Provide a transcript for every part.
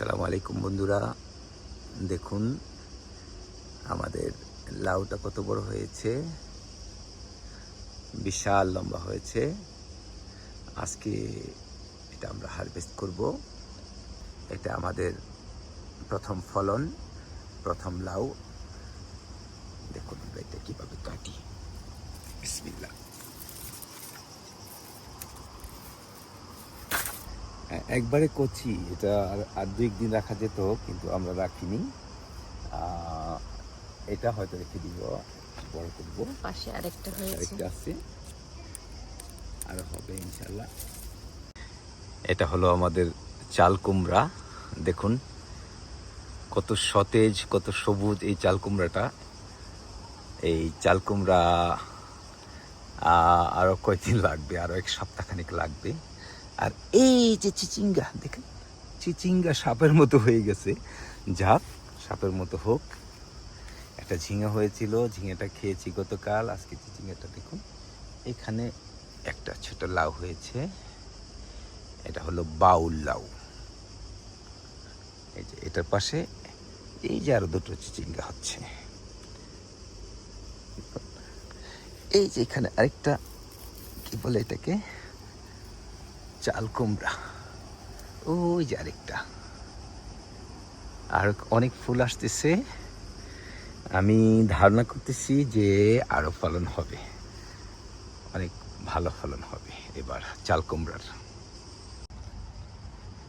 আসসালামু আলাইকুম বন্ধুরা। দেখুন, আমাদের লাউটা কত বড় হয়েছে। বিশাল লম্বা হয়েছে। আজকে এটা আমরা হারভেস্ট করব। এটা আমাদের প্রথম ফলন, প্রথম লাউ। দেখুন এটা কীভাবে কাটি। বিসমিল্লাহ। একবারে কচি এটা আর আর দু একদিন রাখা যেত কিন্তু আমরা রাখিনি। এটা হয়তো রেখে দিব বড় করব পাশে আরেকটা হয়েছে। আরেকটা আছে। আরও হবে ইনশাল্লাহ এটা হলো আমাদের চাল কুমড়া। দেখুন কত সতেজ কত সবুজ এই চাল কুমড়াটা। এই চাল কুমড়া আরও আরও কয়দিন লাগবে আরও এক সপ্তাহখানিক লাগবে। আর এই যে চিচিঙ্গা, দেখেন, চিচিঙ্গা সাপের মতো হয়ে গেছে। যাক, সাপের মতো হোক। একটা ঝিঙে হয়েছিল, ঝিঙেটা খেয়েছি গতকাল, আজকে চিচিঙ্গাটা দেখুন। এখানে একটা ছোট লাউ হয়েছে, এটা হলো বাউল লাউ। এই যে, এটার পাশে এই যে আরও দুটো চিচিঙ্গা হচ্ছে। এই যে এখানে আরেকটা, কি বলে এটাকে? চাল কুমড়া। ওই যে আরেকটা। আর অনেক ফুল আসতেছে। আমি ধারণা করতেছি যে আরও ফলন হবে। অনেক ভালো ফলন হবে এবার চাল কুমড়ার।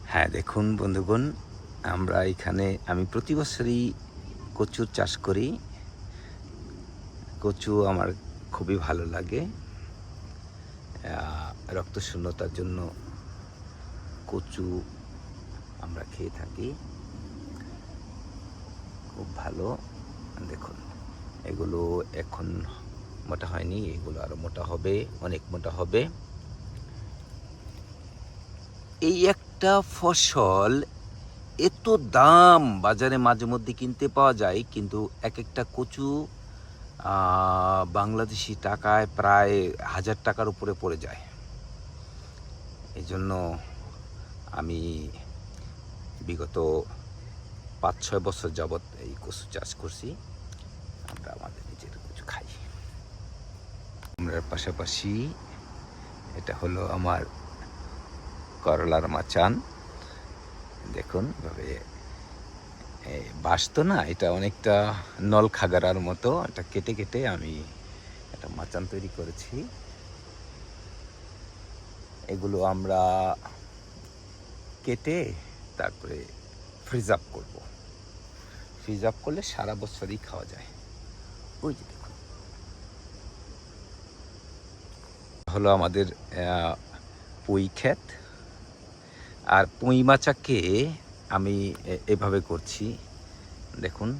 হ্যাঁ দেখুন বন্ধুগণ, আমরা এখানে, আমি প্রতি বছরই কচুর চাষ করি। কচু আমার খুবই ভালো লাগে। আহ, রক্ত শূন্যতার জন্য কচু আমরা খেয়ে থাকি। খুব ভালো। দেখুন এগুলো এখন মোটা হয়নি এগুলো আরও মোটা হবে অনেক মোটা হবে। এই একটা ফসল এত দাম বাজারে মাঝে মধ্যে কিনতে পাওয়া যায় কিন্তু এক একটা কচু বাংলাদেশি টাকায় প্রায় হাজার টাকার উপরে পড়ে যায়। এই জন্য আমি বিগত পাঁচ ছয় বছর যাবৎ এই কচু চাষ করছি। আমরা আমাদের নিজের কচু খাই। আমরা পাশাপাশি এটা হলো আমার করলার মাচান। দেখুন, এভাবে এই বাঁশ তো না, এটা অনেকটা নল খাগারার মতো, এটা কেটে কেটে আমি একটা মাচান তৈরি করেছি। এগুলো আমরা কেটে তারপরে ফ্রিজ আপ করব। ফ্রিজ আপ করলে সারা বছরই খাওয়া যায়। ওই যে দেখুন। হলো আমাদের পুঁই ক্ষেত। আর পুঁই মাচাকে আমি এভাবে করছি। দেখুন,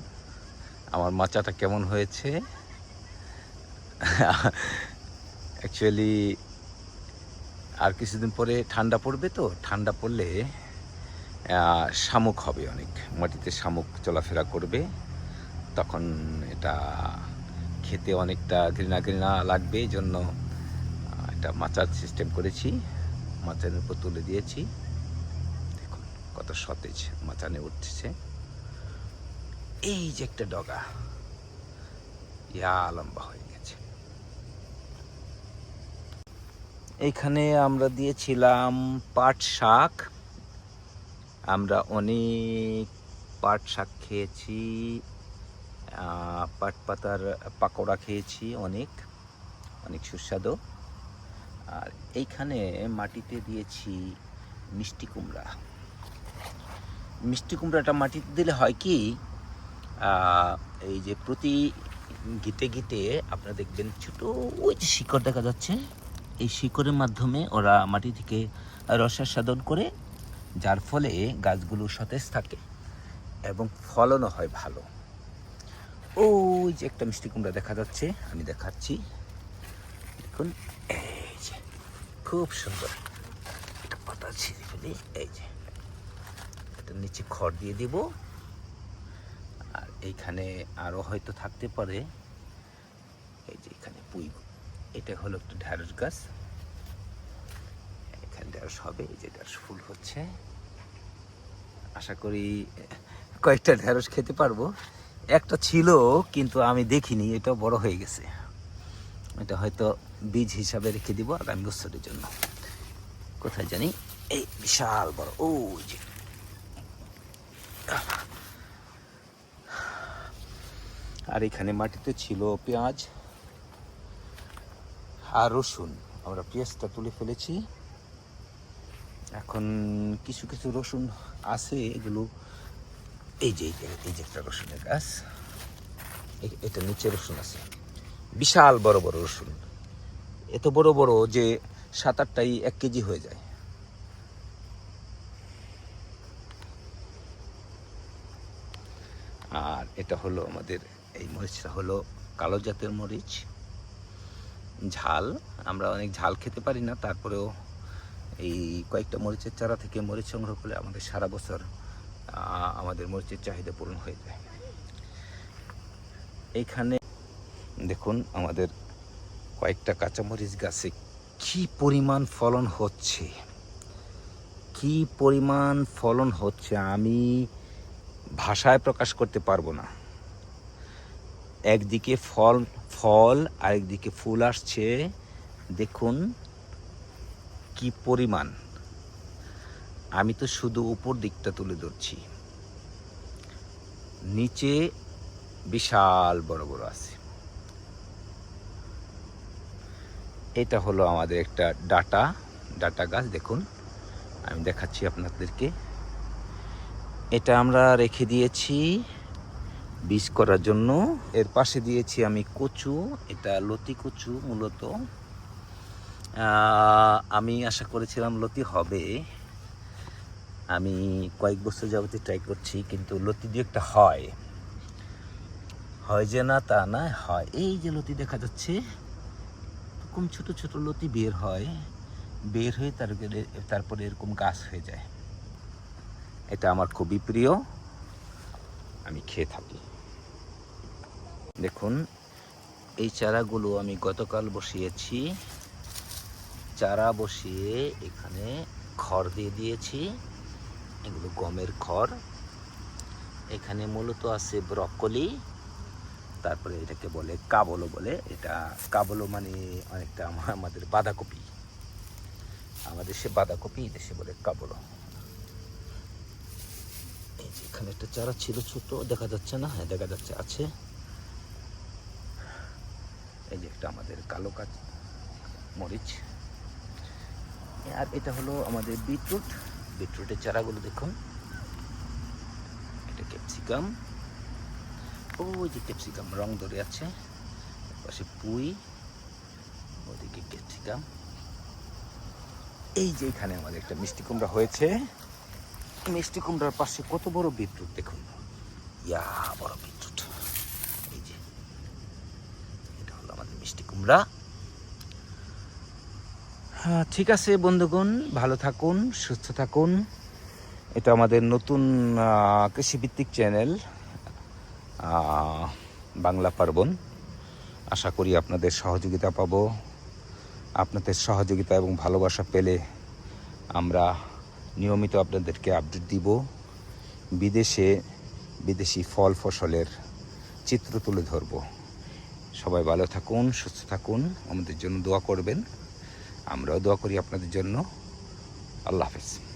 আমার মাচাটা কেমন হয়েছে। অ্যাকচুয়ালি আর কিছুদিন পরে ঠান্ডা পড়বে তো, ঠান্ডা পড়লে শামুক হবে অনেক। মাটিতে শামুক চলাফেরা করবে। তখন এটা খেতে অনেকটা ঘৃণা ঘৃণা লাগবে, এই জন্য এটা মাচার সিস্টেম করেছি। মাচার উপর তুলে দিয়েছি। কত সতেজ মাচানে উঠছে। এই যে একটা ডগা, ইয়া লম্বা হয়ে গেছে। এইখানে আমরা দিয়েছিলাম পাট শাক। আমরা অনেক পাট শাক খেয়েছি পাট পাতার পাকোড়া খেয়েছি অনেক অনেক সুস্বাদু। আর এইখানে মাটিতে দিয়েছি মিষ্টি কুমড়া। মিষ্টি কুমড়াটা মাটিতে দিলে হয় কি এই যে প্রতি গিটে গিটে আপনারা দেখবেন ছোটো ওই যে শিকড় দেখা যাচ্ছে, এই শিকড়ের মাধ্যমে ওরা মাটি থেকে রসাস্বাদন করে, যার ফলে গাছগুলো সতেজ থাকে এবং ফলনও হয় ভালো। ওই যে একটা মিষ্টি কুমড়া দেখা যাচ্ছে, আমি দেখাচ্ছি। দেখুন, এই যে, খুব সুন্দর। একটা পাতা ছিঁড়ে ফেলি, এই যে। এটা নিচে খড় দিয়ে দিব। আর এইখানে আরও হয়তো থাকতে পারে। এই যে এখানে পুঁই এটা হলো একটা ঢ্যাঁড়স গাছ। এখানে ঢ্যাঁড়স হবে, এই যে ঢ্যাঁড়স ফুল হচ্ছে। আশা করি কয়েকটা ঢ্যাঁড়স খেতে পারব। একটা ছিল, কিন্তু আমি দেখিনি, এটা বড় হয়ে গেছে। এটা হয়তো বীজ হিসাবে রেখে দিব আগামী বছরের জন্য। কোথায় জানি? এই বিশাল বড় ও যে আর এখানে মাটিতে ছিল পেঁয়াজ আর রসুন। আমরা পেঁয়াজটা তুলে ফেলেছি। এখন কিছু কিছু রসুন আছে, এগুলো এই যে, এই যে- একটা রসুনের গাছ। এটা নিচে রসুন আছে। বিশাল বড় বড় রসুন। এত বড় বড় যে সাত আটটাই এক কেজি হয়ে যায় আর এটা হলো আমাদের এই মরিচটা হলো কালো জাতের মরিচ। ঝাল, আমরা অনেক ঝাল খেতে পারি না, তারপরেও এই কয়েকটা মরিচের চারা থেকে মরিচ সংগ্রহ করলে আমাদের সারা বছর আমাদের মরিচের চাহিদা পূরণ হয়ে যায়। এইখানে দেখুন আমাদের কয়েকটা কাঁচামরিচ গাছে কি পরিমাণ ফলন হচ্ছে। কি পরিমাণ ফলন হচ্ছে আমি ভাষায় প্রকাশ করতে পারব না। একদিকে ফল ফল, আরেকদিকে ফুল আসছে। দেখুন কি পরিমাণ। আমি তো শুধু উপর দিকটা তুলে ধরছি। নিচে বিশাল বড় বড় আছে। এটা হলো আমাদের একটা ডাটা ডাটা গাছ। দেখুন, আমি দেখাচ্ছি আপনাদেরকে। এটা আমরা রেখে দিয়েছি। বীজ করার জন্য। এর পাশে দিয়েছি আমি কচু, এটা লতি কচু মূলত। আমি আশা করেছিলাম লতি হবে। আমি কয়েক বছর যাবতে ট্রাই করছি, কিন্তু লতি দিয়ে একটা হয়। হয় যে না, তা না, হয়। এই যে লতি দেখা যাচ্ছে, এরকম ছোট ছোট লতি বের হয়। বের হয়ে তারপরে তারপরে এরকম গাছ হয়ে যায়। এটা আমার খুবই প্রিয়। আমি খেয়ে থাকি। দেখুন, এই চারাগুলো আমি গতকাল বসিয়েছি। চারা বসিয়ে এখানে খড় দিয়ে দিয়েছি। এগুলো গমের খড়। এখানে মূলত আছে ব্রকলি, তারপরে এটাকে বলে কাবলো বলে। এটা কাবলো মানে অনেকটা আমাদের বাঁধাকপি। আমাদের সে বাঁধাকপি দেশে বলে কাবলো। এখানে একটা চারা ছিল ছোট, দেখা যাচ্ছে না। হ্যাঁ দেখা যাচ্ছে, আছে। এই যে একটা আমাদের কালো কাজ মরিচ। আর এটা হলো আমাদের বিটরুট। বিটরুটের চারাগুলো দেখুন। এটা ক্যাপসিকাম। ওই যে ক্যাপসিকাম, রং ধরে আছে। পাশে পুই, ওদিকে ক্যাপসিকাম। এই যে এখানে আমাদের একটা মিষ্টি কুমড়া হয়েছে। মিষ্টি কুমড়ার পাশে কত বড় বিদ্যুৎ দেখুন। ইয়া, বড় বিদ্যুৎ। এই যে, এটা হলো আমাদের মিষ্টি কুমড়া। হ্যাঁ ঠিক আছে বন্ধুগণ, ভালো থাকুন, সুস্থ থাকুন। এটা আমাদের নতুন কৃষিভিত্তিক চ্যানেল বাংলা পার্বণ। আশা করি আপনাদের সহযোগিতা পাবো। আপনাদের সহযোগিতা এবং ভালোবাসা পেলে আমরা নিয়মিত আপনাদেরকে আপডেট দিব। বিদেশে বিদেশি ফল ফসলের চিত্র তুলে ধরব। সবাই ভালো থাকুন, সুস্থ থাকুন, আমাদের জন্য দোয়া করবেন। আমরাও দোয়া করি আপনাদের জন্য। আল্লাহ হাফেজ।